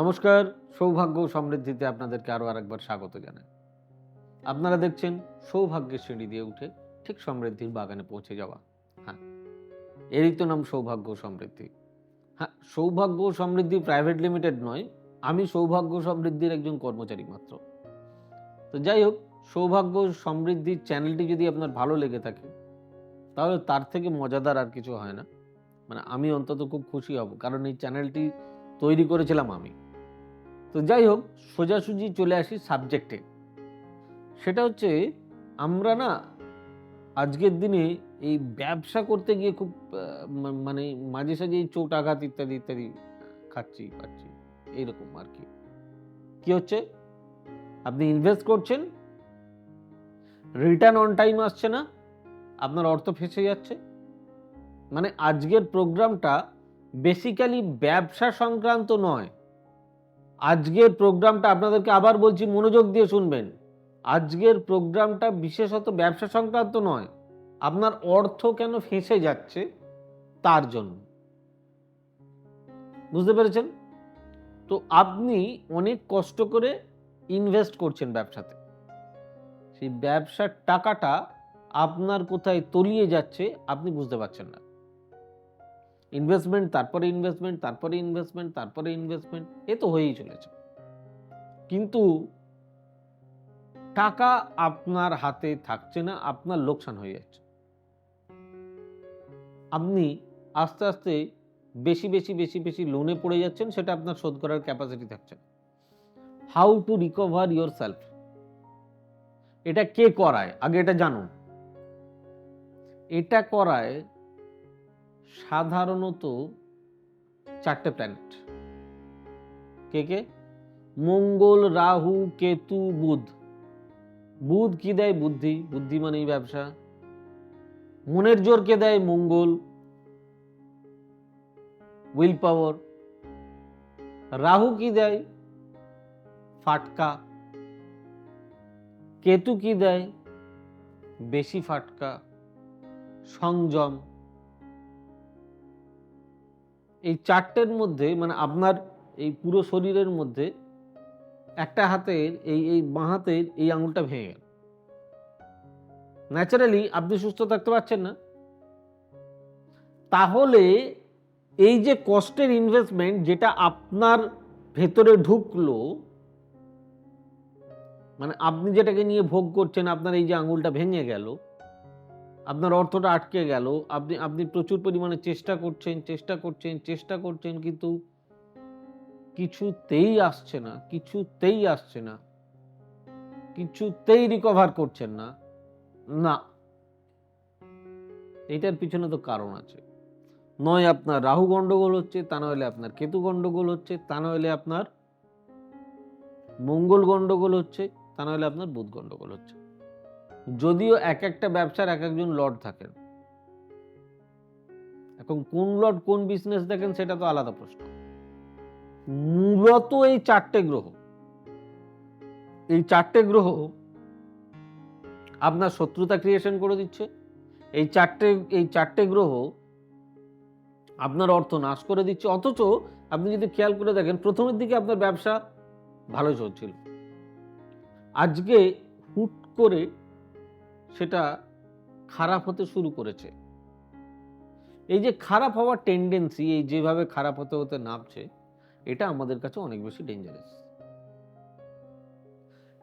নমস্কার, সৌভাগ্য সমৃদ্ধিতে আপনাদেরকে আরও আরেকবার স্বাগত জানাই। আপনারা দেখছেন সৌভাগ্যের সিঁড়ি দিয়ে উঠে ঠিক সমৃদ্ধির বাগানে পৌঁছে যাওয়া। হ্যাঁ এরই তো নাম সৌভাগ্য সমৃদ্ধি। হ্যাঁ সৌভাগ্য সমৃদ্ধি প্রাইভেট লিমিটেড নয়, আমি সৌভাগ্য সমৃদ্ধির একজন কর্মচারী মাত্র। তো যাই হোক, সৌভাগ্য সমৃদ্ধির চ্যানেলটি যদি আপনার ভালো লেগে থাকে, তাহলে তার থেকে মজাদার আর কিছু হয় না। মানে আমি অন্তত খুব খুশি হব, কারণ এই চ্যানেলটি তৈরি করেছিলাম আমি। তো যাই হোক, সোজাসুজি চলে আসি সাবজেক্টে সেটা হচ্ছে, আমরা না আজকের দিনে এই ব্যবসা করতে গিয়ে খুব মানে মাঝে সাঝে এই চোট আঘাত ইত্যাদি ইত্যাদি খাচ্ছি, পাচ্ছি, এইরকম আর কি। কি হচ্ছে? আপনি ইনভেস্ট করছেন রিটার্ন অন টাইম আসছে না, আপনার অর্থ ফেসে যাচ্ছে। মানে আজকের প্রোগ্রামটা বেসিক্যালি ব্যবসা সংক্রান্ত নয়। আজকের প্রোগ্রামটা আপনাদেরকে আবার বলছি মনোযোগ দিয়ে শুনবেন। আজকের প্রোগ্রামটা বিশেষত ব্যবসা সংক্রান্ত নয়, আপনার অর্থ কেন ফেঁসে যাচ্ছে তার জন্য। বুঝতে পেরেছেন? তো আপনি অনেক কষ্ট করে ইনভেস্ট করছেন ব্যবসাতে। সেই ব্যবসার টাকাটা আপনার কোথায় তলিয়ে যাচ্ছে আপনি বুঝতে পারছেন না। ইনভেস্টমেন্ট তারপরে ইনভেস্টমেন্ট তারপরে ইনভেস্টমেন্ট তারপরে ইনভেস্টমেন্ট এ তো হয়েই চলেছে। কিন্তু টাকা আপনার হাতে থাকছে না, আপনার লোকসান হয়ে যাচ্ছে। আপনি আস্তে আস্তে বেশি বেশি বেশি বেশি লোনে পড়ে যাচ্ছেন, সেটা আপনার শোধ করার ক্যাপাসিটি থাকছে how to recover yourself এটা কে করায়? আগে এটা জানুন। এটা করায় সাধারণত চারটে প্ল্যানেট কে কে? মঙ্গল, রাহু, কেতু, বুধ। বুধ কি দেয়? বুদ্ধি। বুদ্ধি মানেই ব্যবসা। মনের জোর কে দেয়? মঙ্গল। উইল পাওয়ার। রাহু কি দেয়? ফাটকা। কেতু কি দেয়? বেশি ফাটকা। সংযম। এই চারটের মধ্যে মানে আপনার এই পুরো শরীরের মধ্যে একটা হাতের, এই এই বাঁ হাতের এই আঙুলটা ভেঙে গেল। ন্যাচারালি আপনি সুস্থ থাকতে পারছেন না। তাহলে এই যে কষ্টের ইনভেস্টমেন্ট যেটা আপনার ভেতরে ঢুকলো মানে আপনি যেটাকে নিয়ে ভোগ করছেন, আপনার এই যে আঙুলটা ভেঙে গেল আপনার অর্থটা আটকে গেল। আপনি আপনি প্রচুর পরিমাণে চেষ্টা করছেন চেষ্টা করছেন চেষ্টা করছেন, কিন্তু কিছুতেই আসছে না, কিছুতেই আসছে না, কিছুতেই রিকভার করছেন না। না। এটার পিছনে তো কারণ আছে। নয়, আপনার রাহু গন্ডগোল হচ্ছে, তা নইলে আপনার কেতু গন্ডগোল হচ্ছে, তা নইলে আপনার মঙ্গল গন্ডগোল হচ্ছে, তা নইলে আপনার বুধ গন্ডগোল হচ্ছে। যদিও এক একটা ব্যবসার এক একজন লর্ড থাকেন। এখন কোন লর্ড কোন বিজনেস দেখেন সেটা তো আলাদা প্রশ্ন। মূলত এই চারটে গ্রহ। এই চারটে গ্রহ আপনার শত্রুতা ক্রিয়েশন করে দিচ্ছে। এই চারটে এই চারটে গ্রহ আপনার অর্থ নাশ করে দিচ্ছে। অথচ আপনি যদি খেয়াল করে দেখেন, প্রথমের দিকে আপনার ব্যবসা ভালো চলছিল। আজকে হুট করে সেটা খারাপ হতে শুরু করেছে। এই যে খারাপ হওয়ার টেন্ডেন্সি এই যেভাবে খারাপ হতে হতে নামছে, এটা আমাদের কাছে অনেক বেশি ডেঞ্জারাস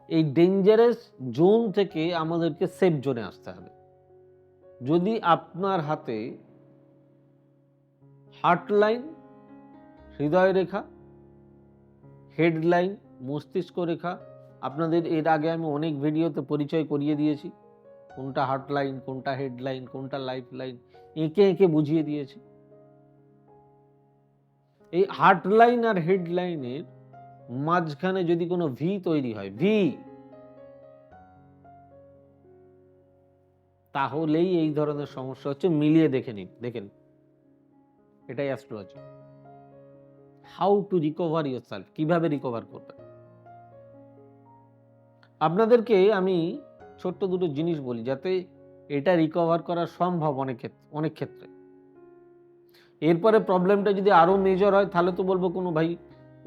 এই ডেঞ্জারাস জোন থেকে আমাদেরকে সেফ জোনে আসতে হবে। যদি আপনার হাতে হার্ট লাইন হৃদয় রেখা হেডলাইন মস্তিষ্ক রেখা, আপনাদের এর আগে আমি অনেক ভিডিওতে পরিচয় করিয়ে দিয়েছি। কোনটা হার্ট লাইন কোনটা হেডলাইন কোনটা লাইফ লাইন এঁকে এঁকে বুঝিয়ে দিয়েছে। এই হার্ট লাইন আর হেডলাইনের মাঝখানে যদি কোনো ভি তৈরি হয় ভি তাহলেই এই ধরনের সমস্যা হচ্ছে, মিলিয়ে দেখে নিন, দেখেন। এটাই astrology how to recover yourself কীভাবে রিকভার করবেন? আপনাদেরকে আমি ছোট্ট দুটো জিনিস বলি যাতে এটা রিকভার করা সম্ভব অনেক ক্ষেত্রে অনেক ক্ষেত্রে। এরপরে প্রবলেমটা যদি আরও মেজর হয়, তাহলে তো বলব কোনো ভাই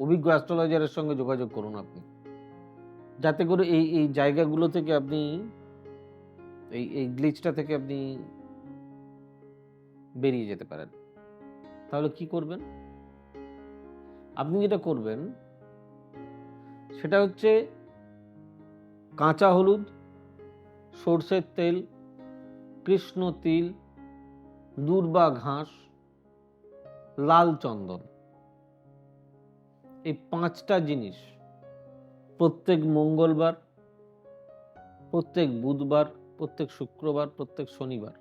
অভিজ্ঞ অ্যাস্ট্রোলজারের সঙ্গে যোগাযোগ করুন আপনি। যাতে করে এই এই জায়গাগুলো থেকে আপনি, এই এই গ্লিচটা থেকে আপনি বেরিয়ে যেতে পারেন। তাহলে কি করবেন? আপনি যেটা করবেন, সেটা হচ্ছে কাঁচা হলুদ সর্ষের তেল, কৃষ্ণ তিল, দূর্বা ঘাস, লাল চন্দন। এই পাঁচটা জিনিস প্রত্যেক মঙ্গলবার, প্রত্যেক বুধবার, প্রত্যেক শুক্রবার, প্রত্যেক শনিবার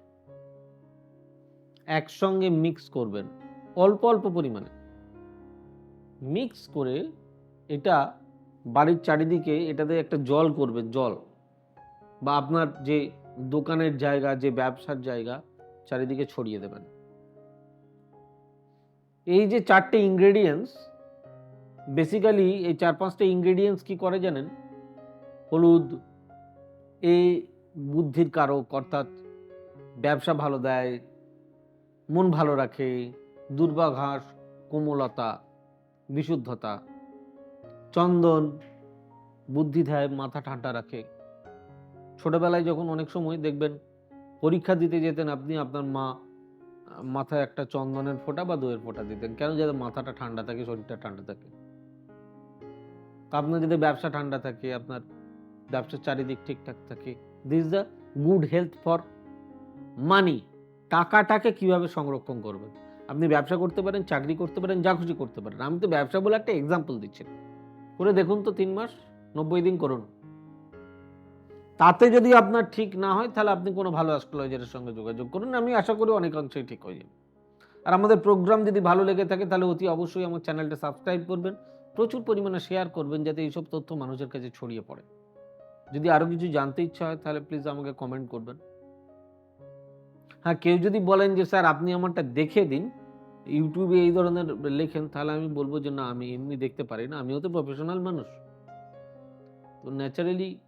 একসঙ্গে মিক্স করবেন, অল্প অল্প পরিমাণে। মিক্স করে এটা বাড়ির চারিদিকে এটাতে একটা জল করবে জল। বা আপনার যে দোকানের জায়গা, যে ব্যবসার জায়গা, চারিদিকে ছড়িয়ে দেবেন। এই যে চারটে ইনগ্রেডিয়েন্টস বেসিক্যালি এই চার পাঁচটা ইনগ্রেডিয়েন্টস কি করে জানেন? হলুদ এই বুদ্ধির কারক, অর্থাৎ ব্যবসা ভালো দেয়, মন ভালো রাখে, দুর্বাঘাস, কোমলতা, বিশুদ্ধতা, চন্দন, বুদ্ধি দেয়, মাথা ঠান্ডা রাখে। ছোটবেলায় যখন অনেক সময় দেখবেন পরীক্ষা দিতে যেতেন আপনি আপনার মা, মাথায় একটা চন্দনের ফোঁটা বা দইয়ের ফোঁটা দিতেন। কেন যাতে মাথাটা ঠান্ডা থাকে, শরীরটা ঠান্ডা থাকে। আপনার যদি ব্যবসা ঠান্ডা থাকে, আপনার ব্যবসার চারিদিক ঠিকঠাক থাকে। This the good health for money টাকাটাকে কীভাবে সংরক্ষণ করবেন? আপনি ব্যবসা করতে পারেন, চাকরি করতে পারেন, যা খুশি করতে পারেন। আমি তো ব্যবসা বলে একটা এক্সাম্পল দিচ্ছি। করে দেখুন তো তিন মাস, নব্বই দিন করুন। তাতে যদি আপনার ঠিক না হয়, তাহলে আপনি কোনো ভালো অ্যাস্ট্রোলজারের সঙ্গে যোগাযোগ করুন। আমি আশা করি অনেকাংশেই ঠিক হয়ে যাবে। আর আমাদের প্রোগ্রাম যদি ভালো লেগে থাকে, তাহলে অতি অবশ্যই আমার চ্যানেলটা সাবস্ক্রাইব করবেন। প্রচুর পরিমাণে শেয়ার করবেন, যাতে এইসব তথ্য মানুষের কাছে ছড়িয়ে পড়ে। যদি আরও কিছু জানতে ইচ্ছা হয়, তাহলে প্লিজ আমাকে কমেন্ট করবেন। হ্যাঁ কেউ যদি বলেন যে, স্যার, আপনি আমারটা দেখে দিন। ইউটিউবে এই ধরনের লেখেন, তাহলে আমি বলব যে, না, আমি এমনি দেখতে পারি না। আমিও তো প্রফেশনাল মানুষ। তো ন্যাচারালি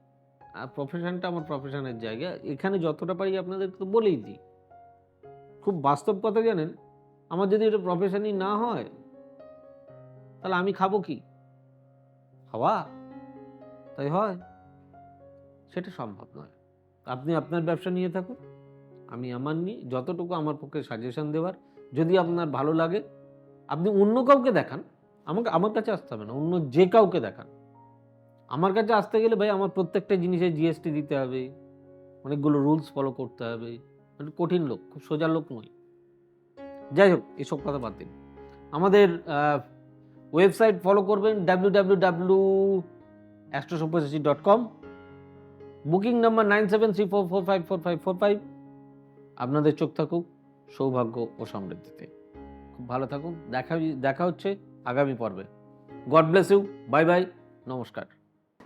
প্রফেশনটা আমার প্রফেশনের জায়গা। এখানে যতটা পারি আপনাদের তো বলেই দিই। খুব বাস্তব কথা জানেন, আমার যদি এটা প্রফেশনই না হয়, তাহলে আমি খাব কি? খাওয়া? তাই হয়। সেটা সম্ভব নয়। আপনি আপনার ব্যবসা নিয়ে থাকুন, আমি আমার নিয়ে, যতটুকু আমার পক্ষে সাজেশন দেওয়ার, যদি আপনার ভালো লাগে, আপনি অন্য কাউকে দেখান, আমাকে, আমার কাছে আসতে হবে না, অন্য যে কাউকে দেখান। আমার কাছে আসতে গেলে ভাই আমার প্রত্যেকটা জিনিসে জিএসটি দিতে হবে, অনেকগুলো রুলস ফলো করতে হবে। মানে কঠিন লোক, খুব সোজা লোক নয় যাই হোক, এসব কথা বাদ দিন। আমাদের ওয়েবসাইট ফলো করবেন W W W অ্যাস্ট্রোসোপোসিসি dot com booking number nine seven three four four five four five four five আপনাদের চোখ থাকুক, সৌভাগ্য ও সমৃদ্ধিতে। খুব ভালো থাকুন। দেখা দেখা হচ্ছে আগামী পর্বে। God bless you bye bye নমস্কার।